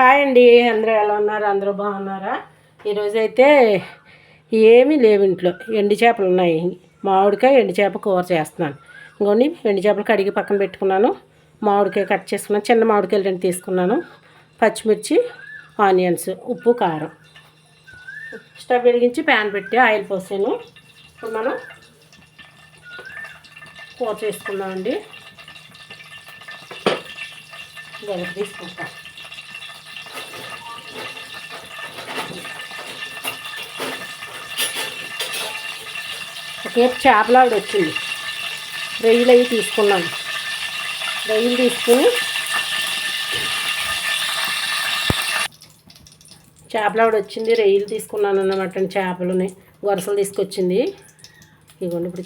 Hi అండి అందరూ ఎలా ఉన్నారు? అందరూ బాగున్నారా? ఈరోజైతే ఏమీ లేవు ఇంట్లో. ఎండు చేపలు ఉన్నాయి. మామిడికాయ ఎండు చేప కూర చేస్తున్నాను. ఇంకోండి ఎండు చేపలు కడిగి పక్కన పెట్టుకున్నాను. మామిడికాయ కట్ చేసుకున్నాను. చిన్న మామిడికాయలు రెండు తీసుకున్నాను. పచ్చిమిర్చి ఆనియన్స్ ఉప్పు కారం. స్టవ్ వెలిగించి ప్యాన్ పెట్టి ఆయిల్ పోసాను. ఇప్పుడు మనం కూర చేసుకుందామండి. తీసుకుంటాను తీసుకుంటాం. ఒకేపు చేపలావిడ వచ్చింది. రొయ్యలు అవి తీసుకున్నాను. రొయ్యలు తీసుకుని చేపలావిడ వచ్చింది. రొయ్యలు తీసుకున్నాను అన్నమాట చేపలని వరుసలు తీసుకొచ్చింది. ఇవ్వండి ఇప్పుడు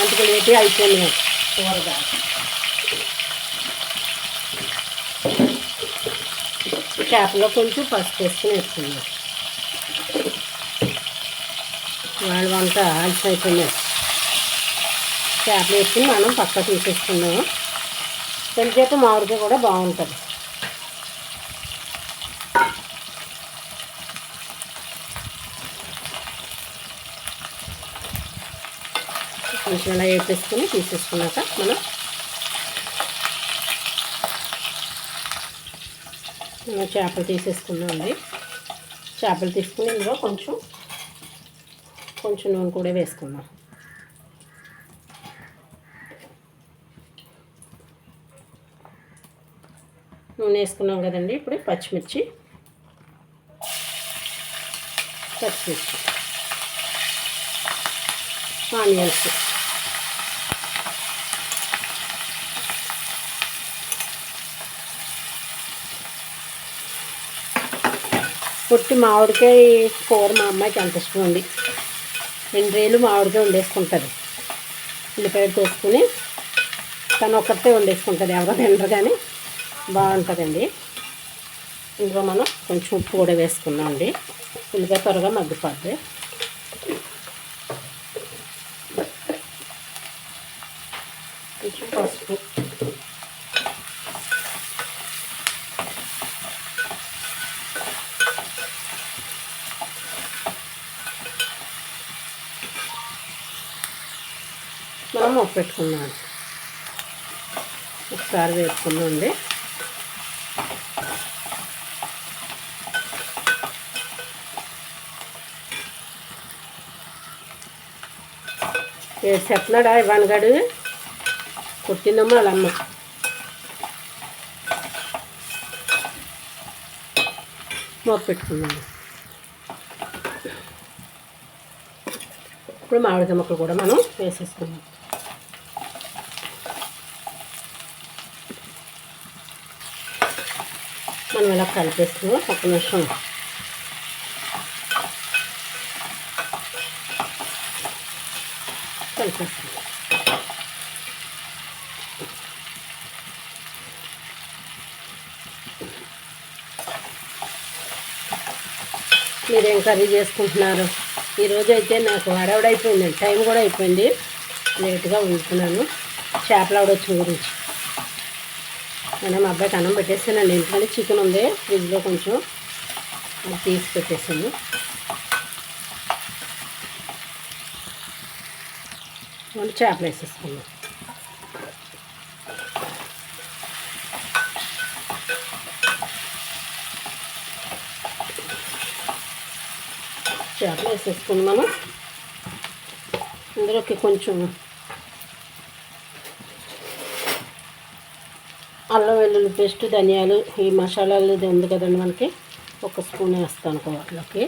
అంతకు లేటి అయిపోయింది కూరగా చేపలో కొంచెం పసుపు వేసుకుని వేసుకున్నాను. వాళ్ళు వంట ఆలస్యం అయిపోయింది చేపలు వేసుకుని మనం పక్క తీసేసుకున్నాము. తెలిచేత మామిడికాయ కూడా బాగుంటుంది. కొంచెం అలా వేపేసుకుని తీసేసుకున్నాక మనం మనం చేపలు తీసేసుకున్నామండి చేపలు తీసుకుని ఇందులో కొంచెం కొంచెం నూనె కూడా వేసుకుందాం. నూనె వేసుకున్నాం కదండి ఇప్పుడు పచ్చిమిర్చి. పచ్చిమిర్చి. ఆనియన్స్. పొట్టి మామిడికాయ కూర మా అమ్మాయికి అంత ఇష్టం ఉంది రెండు రేలు మామిడికాయ వండేసుకుంటుంది. ఉల్లిపాయలు కోసుకుని తను ఒక్కటే వండేసుకుంటుంది. ఎవరో తినరు కానీ బాగుంటుందండి. ఇందులో మనం కొంచెం ఉప్పు కూడా వేసుకున్నాం అండి. ఉల్లిపాయ త్వరగా మగ్గిపోద్ది. కొంచెం పసుపు మనం మొక్క ఒకసారి వేసుకుందండి ఏ చెప్తున్నాడా ఇవ్వనగాడు గడు? కొట్టిందమ్మా వాళ్ళమ్మ మొక్క పెట్టుకున్నాను ఇప్పుడు మామిడికాయ ముక్కలు కూడా మనం వేసేసుకున్నాం మనం ఇలా కలిపేసుకున్నాం ఒక నిమిషం. కలిపేసుకున్నాం మీరేం కర్రీ చేసుకుంటున్నారు? ఈరోజు అయితే నాకు హడావుడైపోయిందండి టైం కూడా అయిపోయింది. లేట్గా వండుకున్నాను చేపలు ఆవిడ గురించి నేను మా అబ్బాయికి అన్నం పెట్టేసానండి ఎందుకంటే చికెన్ ఉంది. ఫ్రిడ్జ్లో కొంచెం అది తీసి పెట్టేసాను వండి చేపలు వేసేసుకున్నాం చేపలు వేసేసుకుని మనం. ఇందులోకి కొంచెం అల్లం వెల్లుల్లి పేస్ట్ ధనియాలు ఈ మసాలాలు ఇది ఉంది కదండి మనకి. ఒక స్పూన్ వేస్తాను కూరలోకి.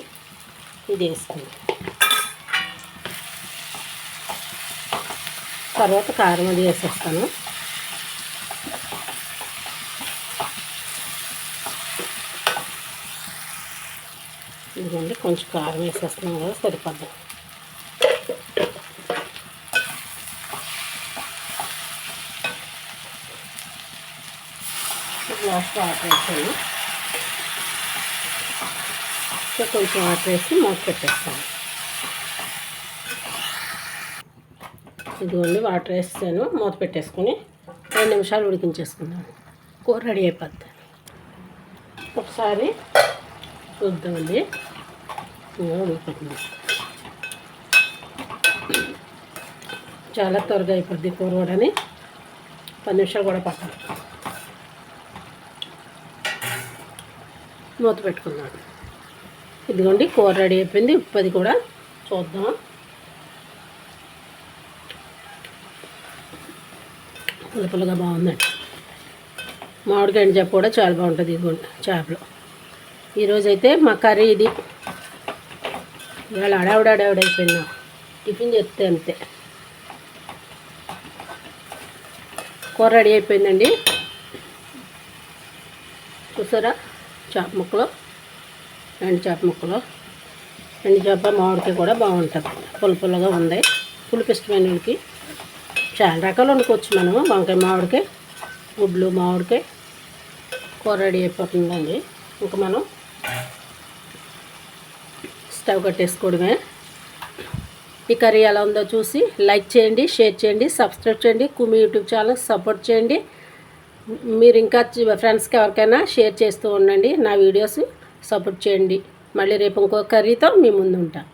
ఇది వేసుకుంది. తర్వాత కారం అది వేసేస్తాను. ఇదిగోండి కొంచెం కారం వేసేస్తున్నాం కదా సరిపోద్ది. గ్లాస్ వాటర్ వేసాను సో కొంచెం వాటర్ వేసి మూత పెట్టేస్తాను. ఇదిగోండి వాటర్ వేస్తాను. మూత పెట్టేసుకొని రెండు నిమిషాలు ఉడికించేసుకుందాం. కూర రెడీ అయిపోద్ది. ఒకసారి చూద్దామండి. ఇంకా ఉడికిపోతుంది. చాలా త్వరగా అయిపోద్ది కూర కూడా పది నిమిషాలు కూడా పట్టాలి మూత పెట్టుకుందాం ఇదిగోండి కూర రెడీ అయిపోయింది. ఉప్పు అది కూడా చూద్దాం. పుల్ల బాగుందండి. మామిడికాయ చేప కూడా చాలా బాగుంటుంది ఇదిగోండి చేపలు. ఈరోజైతే మా కర్రీ ఇది. ఇవాళ అడావిడ అడావిడ అయిపోయినా టిఫిన్ చెప్తే అంతే. కూర రెడీ అయిపోయిందండి. చూసారా? చేప ముక్కలు ఎండు చేప ముక్కలు ఎండు చేప మామిడికాయ కూడా బాగుంటుంది. పులుపులుగా ఉంది. పులుపు ఇష్టమైన వాళ్ళకి చాలా రకాలు వండుకోవచ్చు మనం. వంకాయ మామిడికాయ గుడ్లు మామిడికాయ కూర రెడీ అయిపోతుందండి. ఇంకా మనం స్టవ్ కట్టేసుకోవడమే. ఈ కర్రీ ఎలా ఉందో చూసి లైక్ చేయండి షేర్ చేయండి సబ్స్క్రైబ్ చేయండి. కుమి యూట్యూబ్ ఛానల్ సపోర్ట్ చేయండి. మీరు ఇంకా ఫ్రెండ్స్కి ఎవరికైనా షేర్ చేస్తూ ఉండండి. నా వీడియోస్ సపోర్ట్ చేయండి. మళ్ళీ రేపు ఇంకో కర్రీతో మీ ముందు ఉంటాను